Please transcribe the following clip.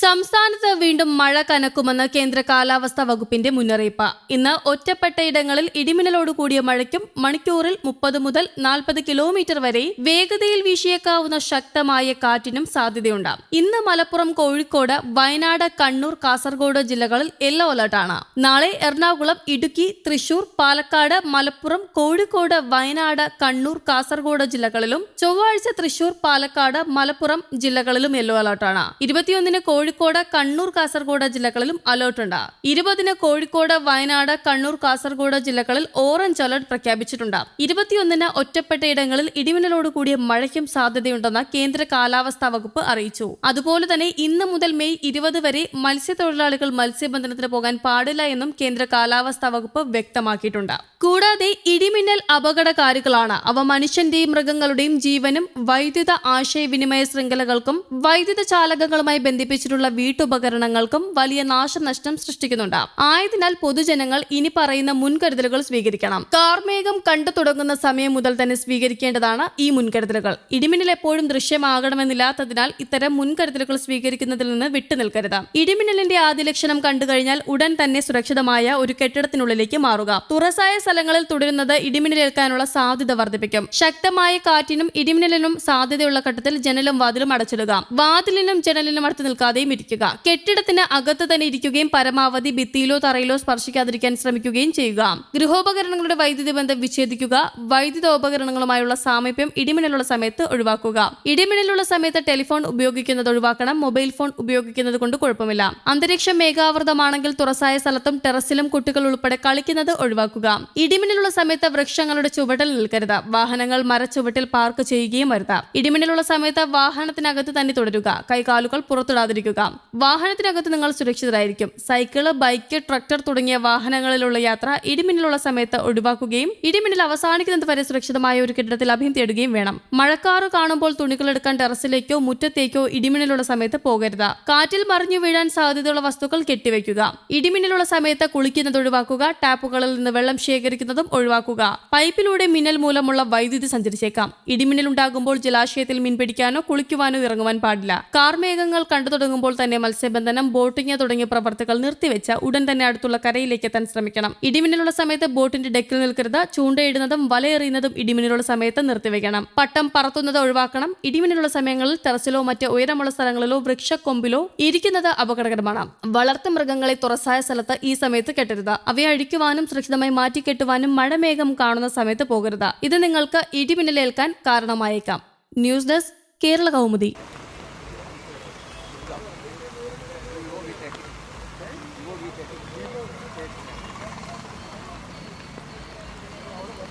സംസ്ഥാനത്ത് വീണ്ടും മഴ കനക്കുമെന്ന് കേന്ദ്ര കാലാവസ്ഥാ വകുപ്പിന്റെ മുന്നറിയിപ്പ്. ഇന്ന് ഒറ്റപ്പെട്ടയിടങ്ങളിൽ ഇടിമിന്നലോട് കൂടിയ മഴയ്ക്കും മണിക്കൂറിൽ മുപ്പത് മുതൽ നാൽപ്പത് കിലോമീറ്റർ വരെ വേഗതയിൽ വീശിയേക്കാവുന്ന ശക്തമായ കാറ്റിനും സാധ്യതയുണ്ട്. ഇന്ന് മലപ്പുറം കോഴിക്കോട് വയനാട് കണ്ണൂർ കാസർഗോഡ് ജില്ലകളിൽ യെല്ലോ അലർട്ടാണ്. നാളെ എറണാകുളം ഇടുക്കി തൃശൂർ പാലക്കാട് മലപ്പുറം കോഴിക്കോട് വയനാട് കണ്ണൂർ കാസർഗോഡ് ജില്ലകളിലും ചൊവ്വാഴ്ച തൃശൂർ പാലക്കാട് മലപ്പുറം ജില്ലകളിലും യെല്ലോ അലർട്ടാണ്. ഇരുപത്തിയൊന്നിന് കോഴിക്കോട് കണ്ണൂർ കാസർഗോഡ് ജില്ലകളിലും അലർട്ടുണ്ട് ഇരുപതിന് കോഴിക്കോട് വയനാട് കണ്ണൂർ കാസർഗോഡ് ജില്ലകളിൽ ഓറഞ്ച് അലർട്ട് പ്രഖ്യാപിച്ചിട്ടുണ്ട്. ഇരുപത്തിയൊന്നിന് ഒറ്റപ്പെട്ട ഇടങ്ങളിൽ ഇടിമിന്നലോട് കൂടിയ മഴയ്ക്കും സാധ്യതയുണ്ടെന്ന് കേന്ദ്ര കാലാവസ്ഥാ വകുപ്പ് അറിയിച്ചു. അതുപോലെ തന്നെ ഇന്ന് മുതൽ മെയ് ഇരുപത് വരെ മത്സ്യത്തൊഴിലാളികൾ മത്സ്യബന്ധനത്തിന് പോകാൻ പാടില്ല എന്നും കേന്ദ്ര കാലാവസ്ഥാ വകുപ്പ് വ്യക്തമാക്കിയിട്ടുണ്ട്. കൂടാതെ ഇടിമിന്നൽ അപകടകാരികളാണ്. അവ മനുഷ്യന്റെയും മൃഗങ്ങളുടെയും ജീവനും വൈദ്യുത ആശയവിനിമയ ശൃംഖലകൾക്കും വൈദ്യുത ചാലകങ്ങളുമായി ബന്ധിപ്പിച്ചിട്ടുള്ള വീട്ടുപകരണങ്ങൾക്കും വലിയ നാശനഷ്ടം സൃഷ്ടിക്കുന്നുണ്ട്. ആയതിനാൽ പൊതുജനങ്ങൾ ഇനി പറയുന്ന മുൻകരുതലുകൾ സ്വീകരിക്കണം. കാർമേഘം കണ്ടു തുടങ്ങുന്ന സമയം മുതൽ തന്നെ സ്വീകരിക്കേണ്ടതാണ് ഈ മുൻകരുതലുകൾ. ഇടിമിന്നൽ എപ്പോഴും ദൃശ്യമാകണമെന്നില്ലാത്തതിനാൽ ഇത്തരം മുൻകരുതലുകൾ സ്വീകരിക്കുന്നതിൽ നിന്ന് വിട്ടുനിൽക്കരുത്. ഇടിമിന്നലിന്റെ ആദ്യ ലക്ഷണം കണ്ടു കഴിഞ്ഞാൽ ഉടൻ തന്നെ സുരക്ഷിതമായ ഒരു കെട്ടിടത്തിനുള്ളിലേക്ക് മാറുക. തുറസായ സ്ഥലങ്ങളിൽ തുടരുന്നത് ഇടിമിന്നലേൽക്കാനുള്ള സാധ്യത വർദ്ധിപ്പിക്കും. ശക്തമായ കാറ്റിനും ഇടിമിന്നലിനും സാധ്യതയുള്ള ഘട്ടത്തിൽ ജനലും വാതിലും അടച്ചിടുക. വാതിലിനും ജനലിനും അടുത്ത് ഇരിക്കുക. കെട്ടിടത്തിന് അകത്ത് തന്നെ ഇരിക്കുകയും പരമാവധി ഭിത്തിയിലോ തറയിലോ സ്പർശിക്കാതിരിക്കാൻ ശ്രമിക്കുകയും ചെയ്യുക. ഗൃഹോപകരണങ്ങളുടെ വൈദ്യുതി ബന്ധം വിച്ഛേദിക്കുക. വൈദ്യുതോപകരണങ്ങളുമായുള്ള സാമീപ്യം ഇടിമിന്നലുള്ള സമയത്ത് ഒഴിവാക്കുക. ഇടിമിന്നലുള്ള സമയത്ത് ടെലിഫോൺ ഉപയോഗിക്കുന്നത് ഒഴിവാക്കണം. മൊബൈൽ ഫോൺ ഉപയോഗിക്കുന്നത് കൊണ്ട് കുഴപ്പമില്ല. അന്തരീക്ഷം മേഘാവൃതമാണെങ്കിൽ തുറസായ സ്ഥലത്തും ടെറസിലും കുട്ടികൾ ഉൾപ്പെടെ കളിക്കുന്നത് ഒഴിവാക്കുക. ഇടിമിന്നലുള്ള സമയത്ത് വൃക്ഷങ്ങളുടെ ചുവട്ടിൽ നിൽക്കരുത്. വാഹനങ്ങൾ മരച്ചുവട്ടിൽ പാർക്ക് ചെയ്യുകയും വരുത്താം. ഇടിമിന്നലുള്ള സമയത്ത് വാഹനത്തിനകത്ത് തന്നെ തുടരുക. കൈകാലുകൾ പുറത്തിടാതിരിക്കുക. വാഹനത്തിനകത്ത് നിങ്ങൾ സുരക്ഷിതരായിരിക്കും. സൈക്കിൾ ബൈക്ക് ട്രക്ടർ തുടങ്ങിയ വാഹനങ്ങളിലുള്ള യാത്ര ഇടിമിന്നലുള്ള സമയത്ത് ഒഴിവാക്കുകയും ഇടിമിന്നൽ അവസാനിക്കുന്നത് വരെ സുരക്ഷിതമായ ഒരു കെട്ടിടത്തിൽ അഭയം തേടുകയും വേണം. മഴക്കാറ് കാണുമ്പോൾ തുണികൾ എടുക്കാൻ ടെറസിലേക്കോ മുറ്റത്തേക്കോ ഇടിമിന്നലുള്ള സമയത്ത് പോകരുത്. കാറ്റിൽ മറിഞ്ഞു വീഴാൻ സാധ്യതയുള്ള വസ്തുക്കൾ കെട്ടിവെക്കുക ഇടിമിന്നലുള്ള സമയത്ത് കുളിക്കുന്നത് ഒഴിവാക്കുക ടാപ്പുകളിൽ നിന്ന് വെള്ളം ശേഖരിക്കുന്നതും ഒഴിവാക്കുക. പൈപ്പിലൂടെ മിന്നൽ മൂലമുള്ള വൈദ്യുതി സഞ്ചരിച്ചേക്കാം. ഇടിമിന്നൽ ഉണ്ടാകുമ്പോൾ ജലാശയത്തിൽ മീൻ പിടിക്കാനോ കുളിക്കുവാനോ ഇറങ്ങുവാൻ പാടില്ല. കാർമേഘങ്ങൾ കണ്ടു തുടങ്ങുമ്പോൾ തന്നെ മത്സ്യബന്ധനം ബോട്ടിംഗ് തുടങ്ങിയ പ്രവർത്തികൾ നിർത്തിവെച്ച ഉടൻ തന്നെ അടുത്തുള്ള കരയിലേക്ക് എത്താൻ ശ്രമിക്കണം. ഇടിമിന്നലുള്ള സമയത്ത് ബോട്ടിന്റെ ഡെക്കിൽ നിൽക്കരുത്. ചൂണ്ടയിടുന്നതും വലയെറിയുന്നതും ഇടിമിന്നലുള്ള സമയത്ത് നിർത്തിവെക്കണം. പട്ടം പറത്തുന്നത് ഒഴിവാക്കണം. ഇടിമിന്നലുള്ള സമയങ്ങളിൽ ടെറസിലോ മറ്റ് ഉയരമുള്ള സ്ഥലങ്ങളിലോ വൃക്ഷക്കൊമ്പിലോ ഇരിക്കുന്നത് അപകടകരമാണ്. വളർത്തു മൃഗങ്ങളെ തുറസായ സ്ഥലത്ത് ഈ സമയത്ത് കെട്ടരുത്. അവയെ അഴിക്കുവാനും സുരക്ഷിതമായി മാറ്റിക്കെട്ടുവാനും മഴമേഘം കാണുന്ന സമയത്ത് പോകരുത്. ഇത് നിങ്ങൾക്ക് ഇടിമിന്നലേൽക്കാൻ കാരണമായേക്കാം. News desk Kerala Kaumudi. will be taking